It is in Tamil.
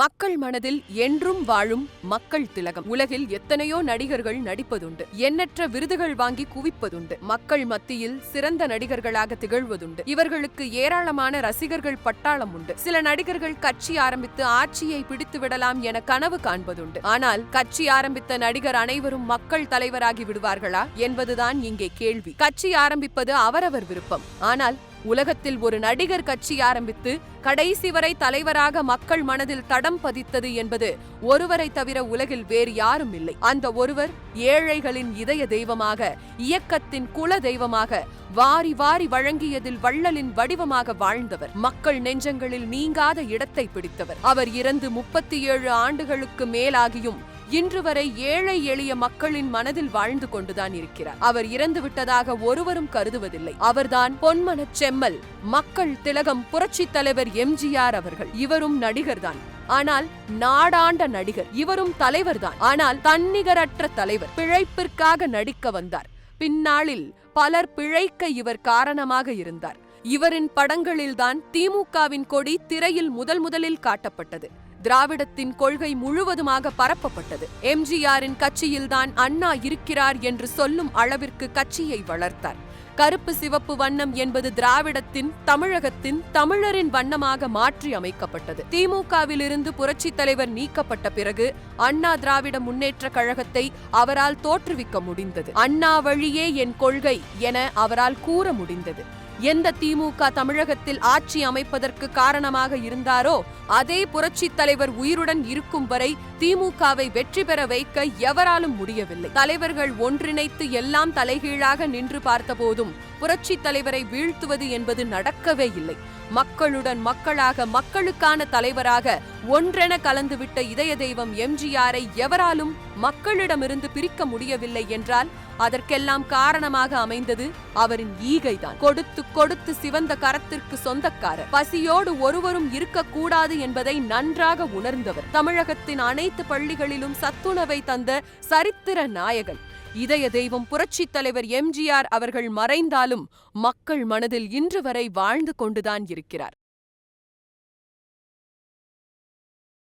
மக்கள் மனதில் என்றும் வாழும் மக்கள் திலகம். உலகில் எத்தனையோ நடிகர்கள் நடிப்பதுண்டு. எண்ணற்ற விருதுகள் வாங்கி குவிப்பதுண்டு. மக்கள் மத்தியில் சிறந்த நடிகர்களாக திகழ்வதுண்டு. இவர்களுக்கு ஏராளமான ரசிகர்கள் பட்டாளம் உண்டு. சில நடிகர்கள் கட்சி ஆரம்பித்து ஆட்சியை பிடித்து விடலாம் என கனவு காண்பதுண்டு. ஆனால் கட்சி ஆரம்பித்த நடிகர் அனைவரும் மக்கள் தலைவராகி விடுவார்களா என்பதுதான் இங்கே கேள்வி. கட்சி ஆரம்பிப்பது அவரவர் விருப்பம். ஆனால் உலகத்தில் ஒரு நடிகர் கட்சி ஆரம்பித்து கடைசி வரை தலைவராக மக்கள் மனதில் தடம் பதித்தது என்பது ஒருவரை தவிர உலகில் வேறு யாரும் இல்லை. அந்த ஒருவர் ஏழைகளின் இதய தெய்வமாக இயக்கத்தின் குல தெய்வமாக வாரி வாரி வழங்கியதில் வள்ளலின் வடிவமாக வாழ்ந்தவர். மக்கள் நெஞ்சங்களில் நீங்காத இடத்தை பிடித்தவர். அவர் இறந்து முப்பத்தி ஏழு ஆண்டுகளுக்கு மேலாகியும் இன்று வரை ஏழை எளிய மக்களின் மனதில் வாழ்ந்து கொண்டுதான் இருக்கிறார். அவர் இறந்து விட்டதாக ஒருவரும் கருதுவதில்லை. அவர்தான் பொன்மன செம்மல் மக்கள் திலகம் புரட்சி தலைவர் எம்ஜிஆர் அவர்கள். இவரும் நடிகர் தான் ஆனால் நாடாண்ட நடிகர் இவரும் தலைவர்தான். ஆனால் தன்னிகரற்ற தலைவர் பிழைப்பிற்காக நடிக்க வந்தார். பின்னாளில் பலர் பிழைக்க இவர் காரணமாக இருந்தார். இவரின் படங்களில்தான் திமுகவின் கொடி திரையில் முதல் முதலில் காட்டப்பட்டது. திராவிடத்தின் கொள்கை முழுவதுமாக பரப்பப்பட்டது. எம்ஜிஆரின் கட்சியில்தான் அண்ணா இருக்கிறார் என்று சொல்லும் அளவிற்கு கட்சியை வளர்த்தார். கருப்பு சிவப்பு வண்ணம் என்பது திராவிடத்தின் தமிழகத்தின் தமிழரின் வண்ணமாக மாற்றி அமைக்கப்பட்டது. திமுகவில் இருந்து புரட்சி தலைவர் நீக்கப்பட்ட பிறகு அண்ணா திராவிட முன்னேற்ற கழகத்தை அவரால் தோற்றுவிக்க முடிந்தது. அண்ணா வழியே என் கொள்கை என அவரால் கூற முடிந்தது. எந்த திமுக தமிழகத்தில் ஆட்சி அமைப்பதற்கு காரணமாக இருந்தாரோ அதே புரட்சி தலைவர் உயிருடன் இருக்கும் வரை திமுகவை வெற்றி பெற வைக்க எவராலும் முடியவில்லை. தலைவர்கள் ஒன்றிணைத்து எல்லாம் தலைகீழாக நின்று பார்த்தபோதும் புரட்சி தலைவரை வீழ்த்துவது என்பது நடக்கவே இல்லை. மக்களுடன் மக்களாக மக்களுக்கான தலைவராக ஒன்றென கலந்துவிட்ட இதய தெய்வம் எம்ஜிஆரை எவராலும் மக்களிடமிருந்து பிரிக்க முடியவில்லை என்றால் அதற்கெல்லாம் காரணமாக அமைந்தது அவரின் ஈகைதான். கொடுத்து கொடுத்து சிவந்த கரத்திற்கு சொந்தக்காரர். பசியோடு ஒருவரும் இருக்கக்கூடாது என்பதை நன்றாக உணர்ந்தவர். தமிழகத்தின் அனைத்து பள்ளிகளிலும் சத்துணவை தந்த சரித்திர நாயகன். இதய தெய்வம் புரட்சித் தலைவர் எம்ஜிஆர் அவர்கள் மறைந்தாலும் மக்கள் மனதில் இன்று வரை வாழ்ந்து கொண்டுதான் இருக்கிறார்.